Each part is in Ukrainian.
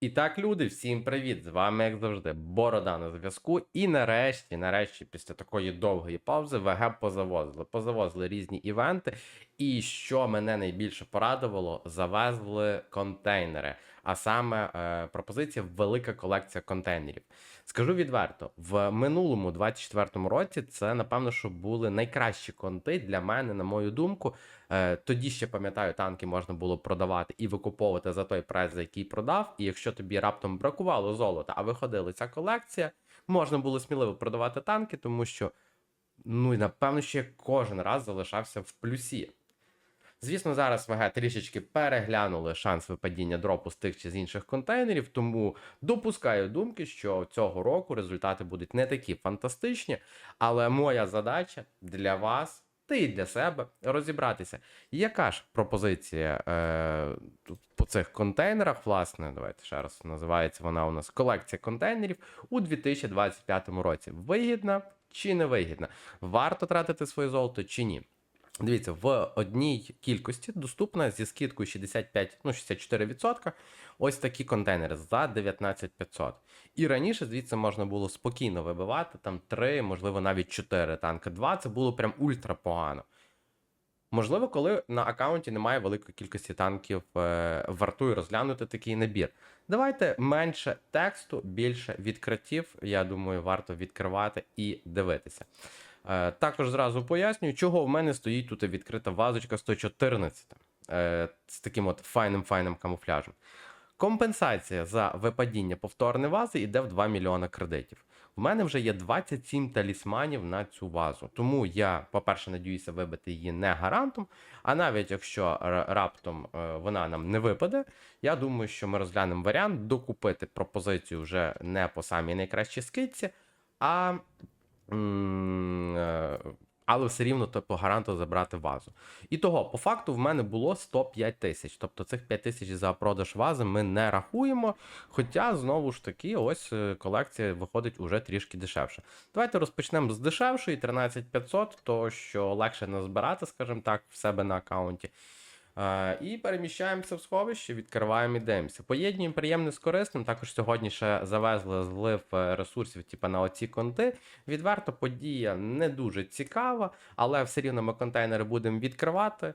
І так, люди, всім привіт! З вами, як завжди, Борода на зв'язку. І нарешті, нарешті, після такої довгої паузи, ВГ позавозили. Позавозили різні івенти. І що мене найбільше порадувало, завезли контейнери. А саме е, пропозиція велика колекція контейнерів. Скажу відверто, в минулому 24-му році це напевно, що були найкращі конти для мене, на мою думку. Е, тоді ще пам'ятаю, танки можна було продавати і викуповувати за той прайс, за який продав. І якщо тобі раптом бракувало золота, а виходила ця колекція, можна було сміливо продавати танки, тому що, ну і напевно, ще кожен раз залишався в плюсі. Звісно, зараз ВГ трішечки переглянули шанс випадіння дропу з тих чи з інших контейнерів, тому допускаю думки, що цього року результати будуть не такі фантастичні. Але моя задача для вас та і для себе розібратися, яка ж пропозиція е, по цих контейнерах, власне, давайте ще раз називається вона у нас колекція контейнерів у 2025 році. Вигідна чи не вигідна? Варто тратити своє золото чи ні? Дивіться, в одній кількості доступна зі скидкою 65, ну 64%, ось такі контейнери за 19500. І раніше звідси можна було спокійно вибивати там 3, можливо, навіть 4 танки. 2 це було прям ультра погано. Можливо, коли на аккаунті немає великої кількості танків, е, вартує розглянути такий набір. Давайте менше тексту, більше відкриттів. Я думаю, варто відкривати і дивитися. Е, Також зразу пояснюю, чого в мене стоїть тут відкрита вазочка 114 е, з таким от файним файним камуфляжем. Компенсація за випадіння повторної вази йде в 2 мільйона кредитів. В мене вже є 27 талісманів на цю вазу. Тому я, по-перше, надіюся вибити її не гарантом. А навіть якщо раптом е, вона нам не випаде, я думаю, що ми розглянемо варіант докупити пропозицію вже не по самій найкращій скидці, а але все рівно то по гаранту забрати вазу. І того, по факту, в мене було 105 тисяч. Тобто цих 5 тисяч за продаж вази ми не рахуємо. Хоча, знову ж таки, ось е, колекція виходить уже трішки дешевше. Давайте розпочнемо з дешевшої 13500, то що легше назбирати, скажімо так, в себе на аккаунті. І переміщаємося в сховище, відкриваємо і дивимося. Поєднуємо приємне з корисним. Також сьогодні ще завезли злив е, ресурсів, типу на оці конти. Відверто подія не дуже цікава, але все рівно ми контейнери будемо відкривати.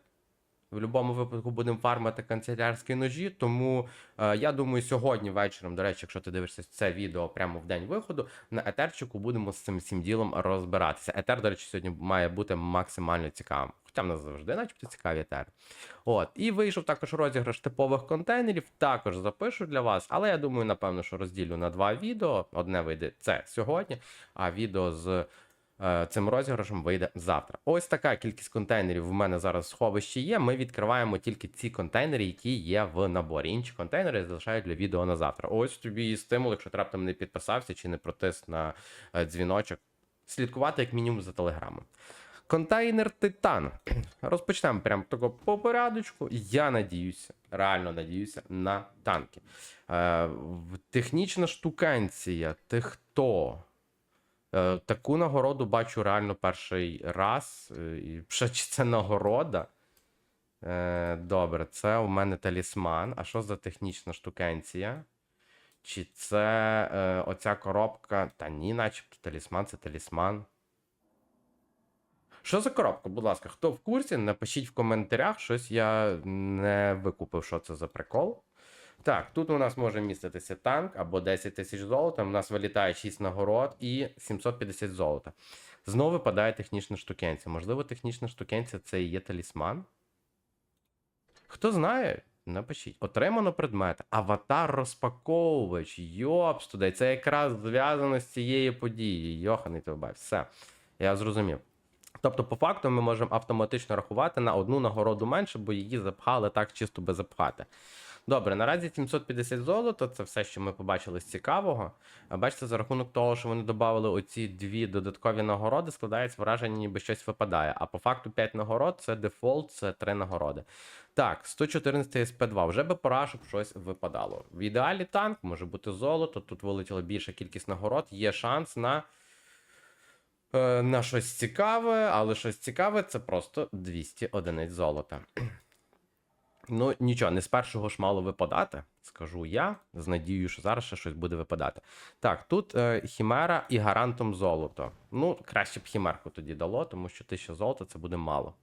В будь-якому випадку будемо фармити канцелярські ножі. Тому е, я думаю, сьогодні вечором, до речі, якщо ти дивишся це відео прямо в день виходу, на етерчику будемо з цим всім ділом розбиратися. Етер, до речі, сьогодні має бути максимально цікавим. Хоча в нас завжди, начебто, цікаві етери. От, і вийшов також розіграш типових контейнерів. Також запишу для вас, але я думаю, напевно, що розділю на два відео. Одне вийде це сьогодні, а відео з е, цим розіграшем вийде завтра. Ось така кількість контейнерів в мене зараз в сховищі є. Ми відкриваємо тільки ці контейнери, які є в наборі. Інші контейнери я залишаю для відео на завтра. Ось тобі і стимул, якщо ти раптом не підписався чи не протис на е, дзвіночок. Слідкувати як мінімум за телеграмом. Контейнер Титан. Розпочнемо прямо тако по порядочку. Я надіюся, реально надіюся на танки. Е, технічна штукенція. Ти хто? Е, таку нагороду бачу реально перший раз. Е, і чи це нагорода? Е, добре, це у мене талісман. А що за технічна штукенція? Чи це е, оця коробка? Та ні, начебто талісман це талісман. Що за коробка? Будь ласка, хто в курсі, напишіть в коментарях, щось я не викупив, що це за прикол. Так, тут у нас може міститися танк або 10 тисяч золота. У нас вилітає 6 нагород і 750 золота. Знову випадає технічна штукенція. Можливо, технічна штукенція це і є талісман? Хто знає, напишіть. Отримано предмет. Аватар розпаковувач. Йопс туди. Це якраз зв'язано з цією подією. Йоханий тебе. Все. Я зрозумів. Тобто, по факту, ми можемо автоматично рахувати на одну нагороду менше, бо її запхали так чисто без запхати. Добре, наразі 750 золота це все, що ми побачили з цікавого. Бачите, за рахунок того, що вони додали оці дві додаткові нагороди, складається враження, ніби щось випадає. А по факту 5 нагород це дефолт, це 3 нагороди. Так, 114 СП2. Вже би пора, щоб щось випадало. В ідеалі танк може бути золото. Тут вилетіла більша кількість нагород. Є шанс на. Е, На щось цікаве, але щось цікаве це просто 200 одиниць золота. Ну, нічого, не з першого ж мало випадати, скажу я. З надією, що зараз ще щось буде випадати. Так, тут е, хімера і гарантом золото. Ну, краще б хімерку тоді дало, тому що 1000 золота це буде мало.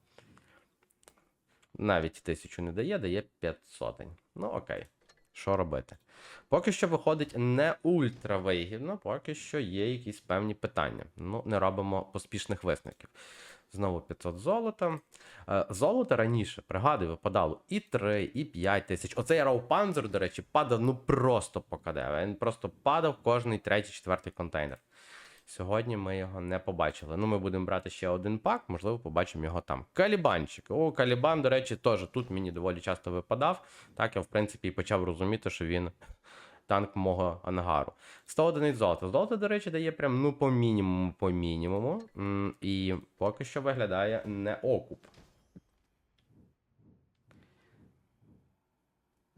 Навіть тисячу не дає, дає 500. Ну, окей. Що робити? Поки що виходить не ультравигідно, поки що є якісь певні питання. Ну, не робимо поспішних висновків. Знову 500 золота. Е, Золото раніше, пригадую, випадало і 3, і 5 тисяч. Оцей Раупанзер, до речі, падав ну просто по КД. Він просто падав кожний третій, четвертий контейнер. Сьогодні ми його не побачили. Ну, ми будемо брати ще один пак, можливо, побачимо його там. Калібанчик. О, Калібан, до речі, теж тут мені доволі часто випадав. Так, я, в принципі, і почав розуміти, що він танк мого ангару. 100 одиниць золота. Золото, до речі, дає прям ну по мінімуму, по мінімуму. І поки що виглядає не окуп.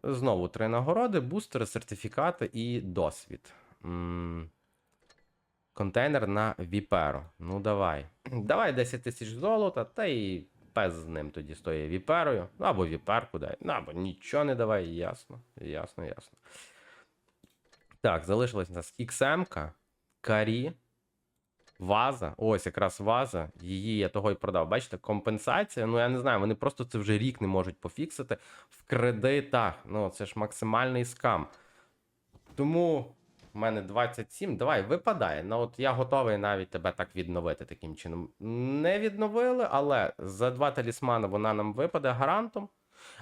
Знову три нагороди, бустери, сертифікати і досвід. Контейнер на Віперо. Ну давай. Давай 10 тисяч золота, та і пес з ним тоді стоїть віперою. Ну, або віперку дай. Ну, або нічого не давай, ясно. Ясно, ясно. Так, залишилась у нас XM, Карі, Ваза. Ось якраз ваза. Її я того й продав. Бачите, компенсація. Ну, я не знаю, вони просто це вже рік не можуть пофіксити в кредитах. Ну, це ж максимальний скам. Тому в мене 27. Давай, випадає. Ну, от я готовий навіть тебе так відновити таким чином. Не відновили, але за два талісмани вона нам випаде гарантом,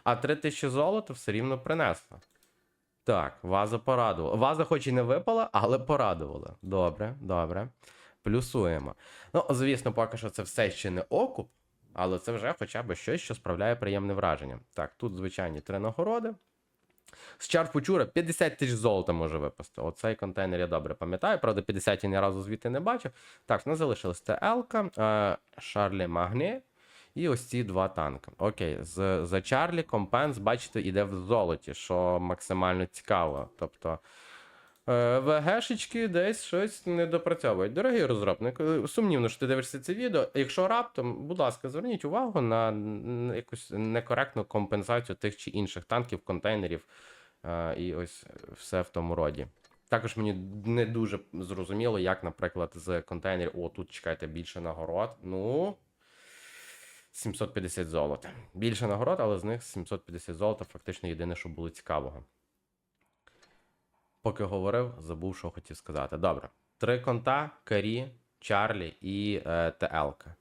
а 3000 золота все рівно принесла. Так, ваза порадувала. Ваза хоч і не випала, але порадувала. Добре, добре. Плюсуємо. Ну, звісно, поки що це все ще не окуп, але це вже хоча б щось, що справляє приємне враження. Так, тут звичайні три нагороди. З Чарпучура 50 тисяч золота може випасти. Оцей контейнер я добре пам'ятаю. Правда, 50 я ні разу звідти не бачив. Так, в нас залишилась ТЛ, е, Шарлі Магні і ось ці два танки. Окей, з, за Чарлі компенс, бачите, іде в золоті, що максимально цікаво. Тобто. Е, ВГшечки десь щось не допрацьовують. Дорогий розробник, е, сумнівно, що ти дивишся це відео. Якщо раптом, будь ласка, зверніть увагу на якусь некоректну компенсацію тих чи інших танків, контейнерів е, і ось все в тому роді. Також мені не дуже зрозуміло, як, наприклад, з контейнерів, о, тут чекайте більше нагород. Ну. 750 золота. Більше нагород, але з них 750 золота фактично єдине, що було цікавого. Поки говорив, забув, що хотів сказати. Добре. Три конта, Карі, Чарлі і е, ТЛ-ка.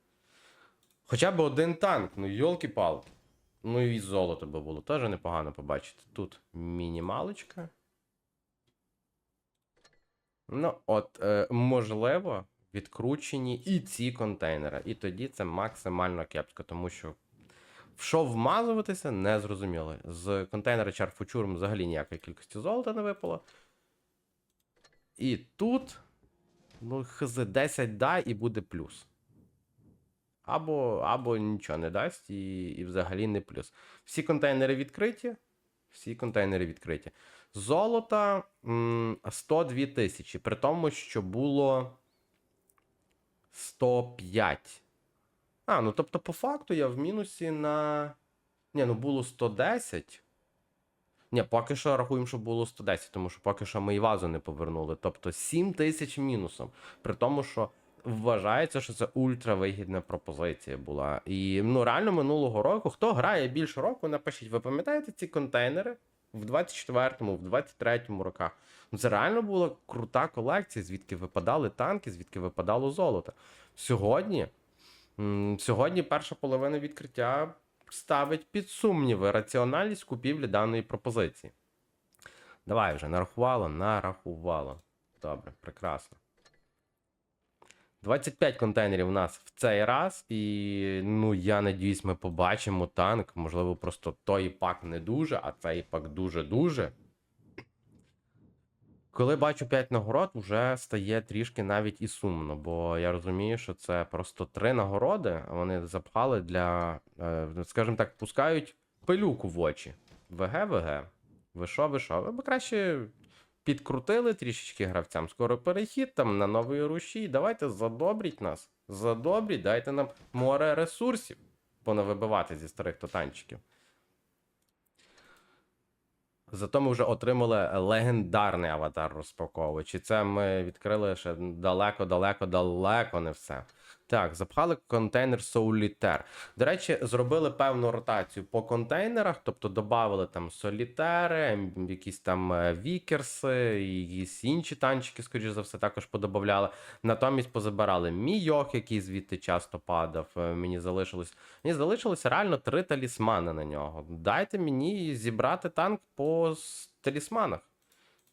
Хоча б один танк, ну йолки-палки. Ну і золото би було. Теж непогано побачити. Тут мінімалочка. Ну, от, е, можливо, відкручені і ці контейнери. І тоді це максимально кепсько, тому що в що вмазуватися, не зрозуміло. З контейнера Чарфучурм взагалі ніякої кількості золота не випало. І тут, ну, хз 10 дай і буде плюс. Або, або нічого не дасть, і, і взагалі не плюс. Всі контейнери відкриті. Всі контейнери відкриті. Золота 102 тисячі, при тому, що було 105. А, ну тобто, по факту я в мінусі на. Ні, ну було 110. Ні, поки що рахуємо, що було 110, тому що поки що ми і вазу не повернули. Тобто 7 тисяч мінусом. При тому, що вважається, що це ультравигідна пропозиція була. І ну реально минулого року, хто грає більше року, напишіть, ви пам'ятаєте ці контейнери в 24-му, в 23-му роках? Ну це реально була крута колекція, звідки випадали танки, звідки випадало золото. Сьогодні, сьогодні перша половина відкриття ставить під сумніви раціональність купівлі даної пропозиції. Давай вже, нарахувало, нарахувало. Добре, прекрасно. 25 контейнерів у нас в цей раз, і ну я надіюсь, ми побачимо танк. Можливо, просто той пак не дуже, а цей пак дуже-дуже. Коли бачу 5 нагород, вже стає трішки навіть і сумно, бо я розумію, що це просто три нагороди, а вони запхали для, е, скажімо так, пускають пилюку в очі. ВГ, ВГ. Ви що, ви що? Ви б краще підкрутили трішечки гравцям. Скоро перехід там на новий рушій. Давайте задобріть нас. Задобріть, дайте нам море ресурсів понавибивати зі старих тотанчиків. Зато ми вже отримали легендарний аватар розпаковувач. І це ми відкрили ще далеко, далеко, далеко не все. Так, запхали контейнер Solitaire. До речі, зробили певну ротацію по контейнерах, тобто додали там солітери, якісь там вікерси, якісь інші танчики, скоріш за все, також подобавляли. Натомість позабирали мійох, який звідти часто падав. Е, Мені залишилось. Мені залишилося реально три талісмани на нього. Дайте мені зібрати танк по талісманах.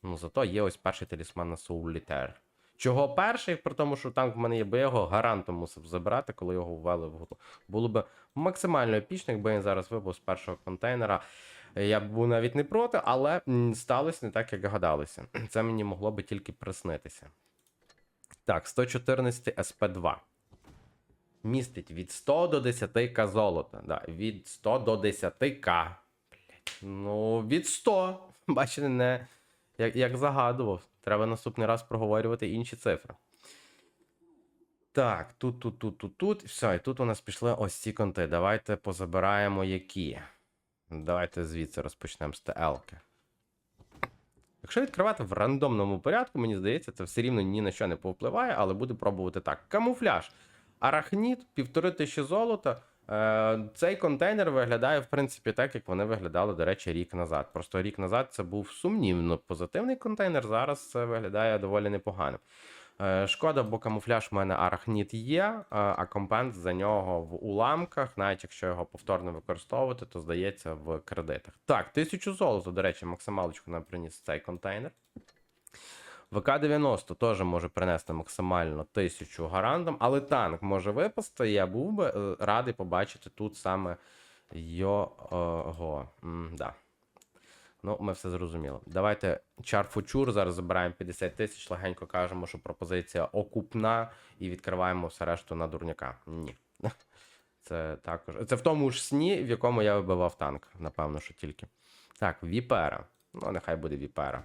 Ну, зато є ось перший талісман на Solitaire. Чого перший, при тому, що танк в мене є, бо я його гарантом мусив забирати, коли його ввели в гру. Було б максимально епічно, якби він зараз вибув з першого контейнера. Я б був навіть не проти, але сталося не так, як гадалося. Це мені могло би тільки приснитися. Так, 114 СП2. Містить від 100 до 10к золота. Да, від 100 до 10к. Ну, від 100. Бачите, не як, як загадував. Треба наступний раз проговорювати інші цифри. Так, тут, тут, тут, тут, тут. Все, і тут у нас пішли ось ці конти. Давайте позабираємо які. Давайте звідси розпочнемо з ТЛ-ки. Якщо відкривати в рандомному порядку, мені здається, це все рівно ні на що не повпливає, але буду пробувати так. Камуфляж. Арахніт, півтори тисячі золота. Е, Цей контейнер виглядає, в принципі, так, як вони виглядали, до речі, рік назад. Просто рік назад це був сумнівно позитивний контейнер, зараз це виглядає доволі непогано. Е, Шкода, бо камуфляж в мене арахніт є, е, а компенс за нього в уламках, навіть якщо його повторно використовувати, то здається в кредитах. Так, тисячу золота, до речі, максималочку нам приніс цей контейнер. ВК-90 теж може принести максимально тисячу гарантом, але танк може випасти. Я був би е, радий побачити тут саме його. Да. Ну, ми все зрозуміли. Давайте чарфучур. Зараз забираємо 50 тисяч, легенько кажемо, що пропозиція окупна, і відкриваємо все решту на дурняка. Ні. Це також. Це в тому ж сні, в якому я вибивав танк, напевно, що тільки. Так, Віпера. Ну, нехай буде Віпера.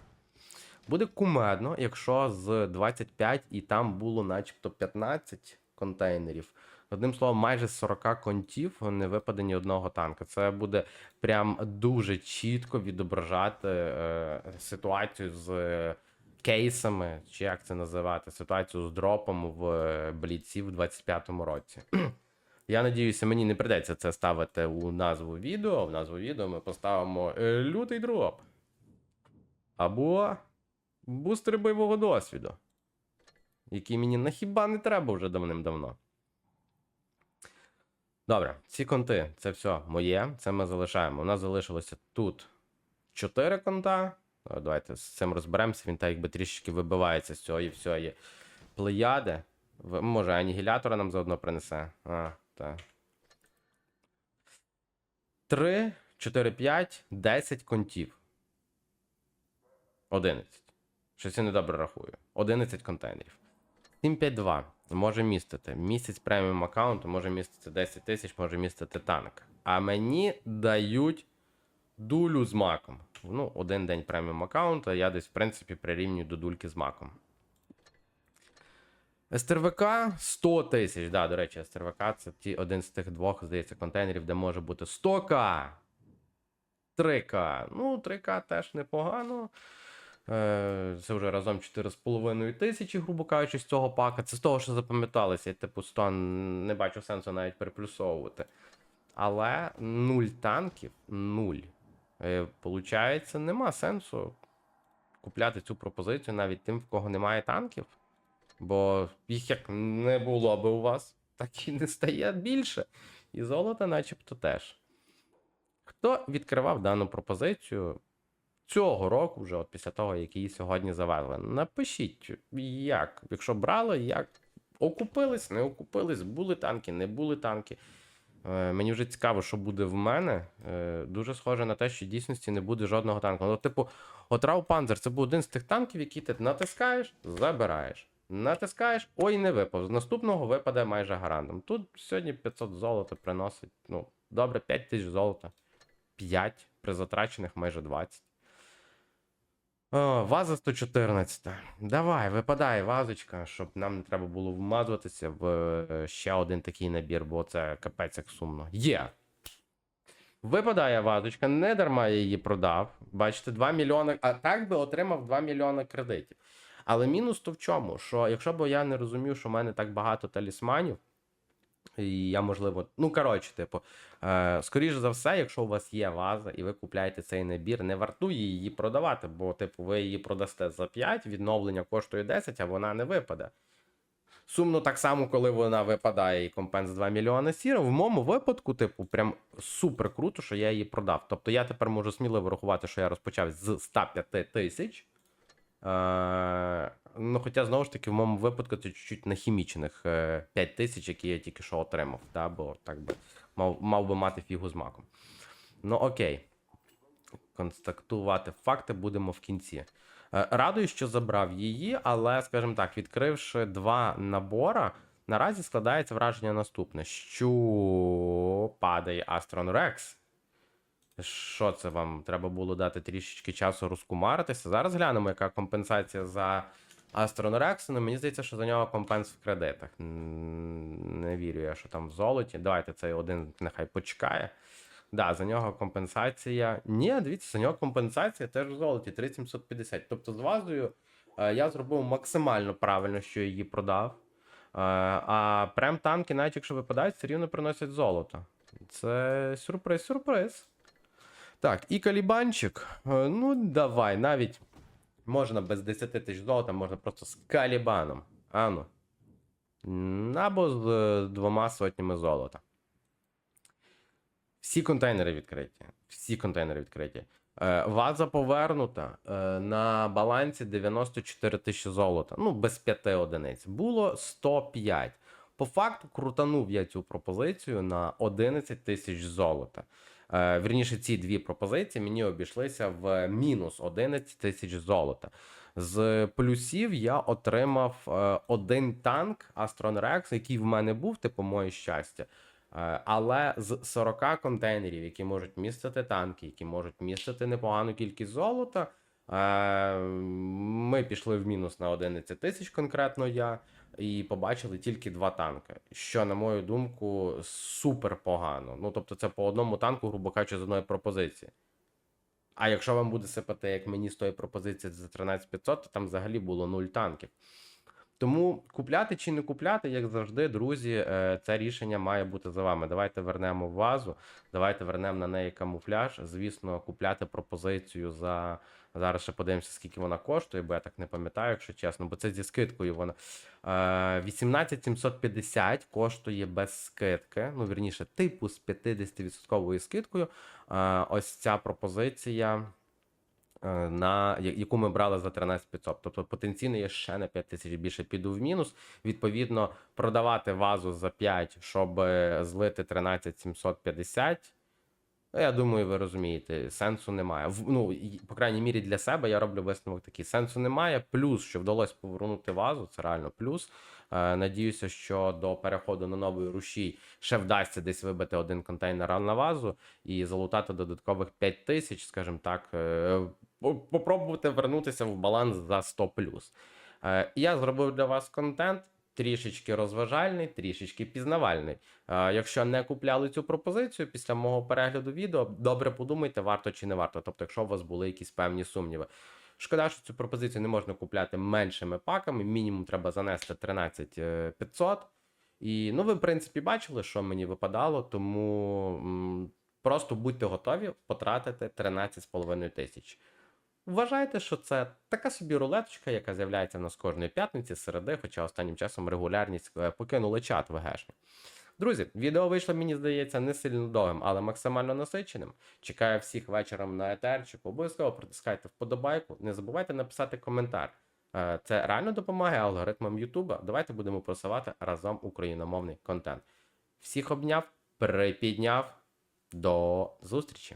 Буде кумедно, якщо з 25 і там було начебто 15 контейнерів. Одним словом, майже 40 контів не випаде ні одного танка. Це буде прям дуже чітко відображати е, ситуацію з е, кейсами, чи як це називати, ситуацію з дропом в е, бліці в 25-му році. Я надіюся, мені не придеться це ставити у назву відео. В назву відео ми поставимо е, лютий дроп. Або бустери бойового досвіду, які мені нахіба не треба вже давним-давно. Добре, ці конти це все моє. Це ми залишаємо. У нас залишилося тут 4 конта. Давайте з цим розберемося. Він так якби трішечки вибивається з цієї всієї плеяди. Може, анігілятора нам заодно принесе. А, так. 3, 4, 5, 10 контів. 11. Щось я недобре рахую. 11 контейнерів. 752 може містити місяць преміум аккаунту, може містити 10 тисяч, може містити танк. А мені дають дулю з маком. Ну, один день преміум аккаунту, я десь, в принципі, прирівнюю до дульки з маком. СТРВК 100 тисяч. Да, до речі, СТРВК це ті, один з тих двох, здається, контейнерів, де може бути 100к. 3К. Ну, 3К теж непогано. Е, Це вже разом 4,5 тисячі, грубо кажучи, з цього пака. Це з того, що запам'яталося. Я, типу, 100 не бачу сенсу навіть переплюсовувати. Але нуль танків, нуль. Е, Получається, нема сенсу купляти цю пропозицію навіть тим, в кого немає танків. Бо їх як не було би у вас, так і не стає більше. І золота, начебто, теж. Хто відкривав дану пропозицію цього року, вже от після того, як її сьогодні завезли? Напишіть, як, якщо брали, як окупились, не окупились, були танки, не були танки. Е, Мені вже цікаво, що буде в мене. Е, Дуже схоже на те, що в дійсності не буде жодного танку. Ну, типу, от Рау Панзер це був один з тих танків, які ти натискаєш, забираєш. Натискаєш, ой, не випав. З наступного випаде майже гарантом. Тут сьогодні 500 золота приносить. Ну, добре, 5 тисяч золота. 5 при затрачених майже 20. Ваза 114. Давай, випадає вазочка, щоб нам не треба було вмазуватися в е, ще один такий набір, бо це капець як сумно. Є. Випадає вазочка, не дарма я її продав. Бачите, 2 мільйони, а так би отримав 2 мільйони кредитів. Але мінус то в чому? Що якщо б я не розумів, що в мене так багато талісманів, і я, можливо, ну коротше, типу, е, скоріш за все, якщо у вас є ваза і ви купляєте цей набір, не вартує її продавати, бо, типу, ви її продасте за 5, відновлення коштує 10, а вона не випаде. Сумно так само, коли вона випадає і компенс 2 мільйони сіра. В моєму випадку, типу, прям супер круто, що я її продав. Тобто я тепер можу сміливо рахувати, що я розпочав з 105 тисяч. Е, ну, хоча, знову ж таки, в моєму випадку це чуть-чуть нахімічених е, 5 тисяч, які я тільки що отримав. Да? Бо так би мав, мав би мати фігу з маком. Ну, окей. Констатувати факти будемо в кінці. Е, Радую, що забрав її, але, скажімо так, відкривши два набора, наразі складається враження наступне: що падає AstroN Rex. Що це вам? Треба було дати трішечки часу розкумаритися. Зараз глянемо, яка компенсація за AstroN Rex. Ну, мені здається, що за нього компенс в кредитах. Не вірю я, що там в золоті. Давайте цей один нехай почекає. Да, за нього компенсація. Ні, дивіться, за нього компенсація теж в золоті 3750. Тобто з вазою е, я зробив максимально правильно, що її продав. Е, а прем танки, навіть якщо випадають, все рівно приносять золото. Це сюрприз, сюрприз. Так, і калібанчик. Е, Ну, давай, навіть можна без 10 тисяч золота, можна просто з калібаном. Ану. Або з е, двома сотнями золота. Всі контейнери відкриті. Всі контейнери відкриті. Е, ваза повернута. На балансі 94 тисячі золота. Ну, без 5 одиниць. Було 105. По факту крутанув я цю пропозицію на 11 тисяч золота. Е, вірніше, ці дві пропозиції мені обійшлися в мінус 11 тисяч золота. З плюсів я отримав е, один танк Astron Rex, який в мене був, типу, моє щастя. Е, Але з 40 контейнерів, які можуть містити танки, які можуть містити непогану кількість золота, ми пішли в мінус на 11 тисяч, конкретно я, і побачили тільки два танки. Що, на мою думку, супер погано. Ну, тобто, це по одному танку, грубо кажучи, з одної пропозиції. А якщо вам буде сипати, як мені з тої пропозиції за 13500, то там взагалі було 0 танків. Тому купляти чи не купляти, як завжди, друзі, е, це рішення має бути за вами. Давайте вернемо вазу, давайте вернемо на неї камуфляж. Звісно, купляти пропозицію за. Зараз ще подивимося, скільки вона коштує, бо я так не пам'ятаю, якщо чесно, бо це зі скидкою вона. Е, 18750 коштує без скидки. Ну, вірніше, типу з 50% скидкою. Е, ось ця пропозиція е, на яку ми брали за 13500. Тобто потенційно я ще на 5 тисяч більше піду в мінус. Відповідно, продавати вазу за 5, щоб е, злити 13750. ну, Я думаю, ви розумієте, сенсу немає. Ну, по крайній мірі, для себе я роблю висновок такий. Сенсу немає. Плюс, що вдалося повернути вазу, це реально плюс. Е, Надіюся, що до переходу на новий рушій ще вдасться десь вибити один контейнер на вазу і залутати додаткових 5 тисяч, скажімо так, е, попробувати вернутися в баланс за 100 плюс. Е, Я зробив для вас контент. Трішечки розважальний, трішечки пізнавальний. Е, Якщо не купляли цю пропозицію після мого перегляду відео, добре подумайте, варто чи не варто. Тобто, якщо у вас були якісь певні сумніви. Шкода, що цю пропозицію не можна купляти меншими паками. Мінімум треба занести 13500. І ну, ви, в принципі, бачили, що мені випадало, тому просто будьте готові потратити 13,5 тисяч. Вважайте, що це така собі рулеточка, яка з'являється в нас кожної п'ятниці, середи, хоча останнім часом регулярність е, покинули чат ВГшний. Друзі, відео вийшло, мені здається, не сильно довгим, але максимально насиченим. Чекаю всіх вечором на етерчику. Обов'язково притискайте вподобайку. Не забувайте написати коментар. Е, Це реально допомагає алгоритмам Ютуба. Давайте будемо просувати разом україномовний контент. Всіх обняв, припідняв. До зустрічі!